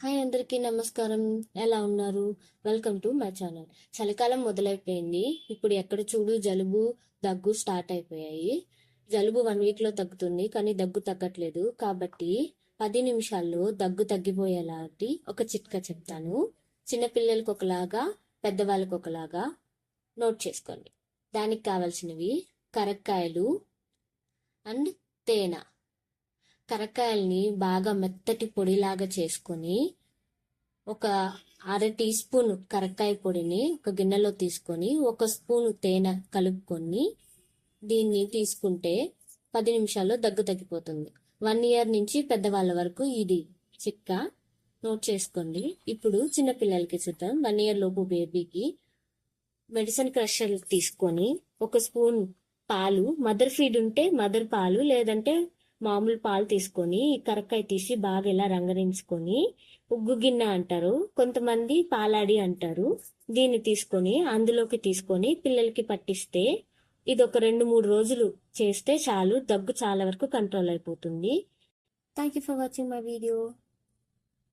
Hi అందరికీ నమస్కారం. ఎలా ఉన్నారు? వెల్కమ్ టు మై ఛానల్ చలికాలం మొదలైపోయింది. ఇప్పుడు ఎక్కడ చూడు జలుబు దగ్గు స్టార్ట్ అయిపోయాయి. జలుబు వన్ వీక్లో తగ్గుతుంది కానీ దగ్గు తగ్గట్లేదు. కాబట్టి పది నిమిషాల్లో దగ్గు తగ్గిపోయేలాంటి ఒక చిట్కా చెప్తాను. చిన్నపిల్లలకి ఒకలాగా పెద్దవాళ్ళకి ఒకలాగా నోట్ చేసుకోండి. దానికి కావాల్సినవి కరక్కాయలు అండ్ తేనె. కరకాయల్ని బాగా మెత్తటి పొడిలాగా చేసుకొని ఒక అర టీ స్పూన్ కరక్కాయ పొడిని ఒక గిన్నెలో తీసుకొని ఒక స్పూన్ తేనె కలుపుకొని దీన్ని తీసుకుంటే పది నిమిషాల్లో దగ్గు తగ్గిపోతుంది. వన్ ఇయర్ నుంచి పెద్దవాళ్ళ వరకు ఇది చిక్క. నోట్ చేసుకోండి. ఇప్పుడు చిన్నపిల్లలకి చూద్దాం. వన్ ఇయర్ లోపు బేబీకి మెడిసిన్ క్రషర్ తీసుకొని ఒక స్పూన్ పాలు మదర్ ఫీడ్ ఉంటే మదర్ పాలు లేదంటే మామూలు పాలు తీసుకొని కరక్కాయ తీసి బాగా ఇలా రంగరించుకొని ఉగ్గు గిన్నె అంటారు కొంతమంది పాలాడి అంటారు. దీన్ని తీసుకొని అందులోకి తీసుకొని పిల్లలకి పట్టిస్తే ఇది ఒక రెండు మూడు రోజులు చేస్తే చాలు దగ్గు చాలా వరకు కంట్రోల్ అయిపోతుంది. Thank you for watching my video